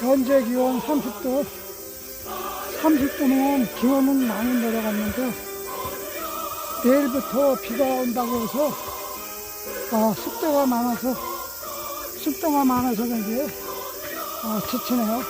현재 기온 30도 30도는 기온은 많이 내려갔는데 내일부터 비가 온다고 해서 아, 습도가 많아서 습도가 많아서 그런지 어, 지치네요.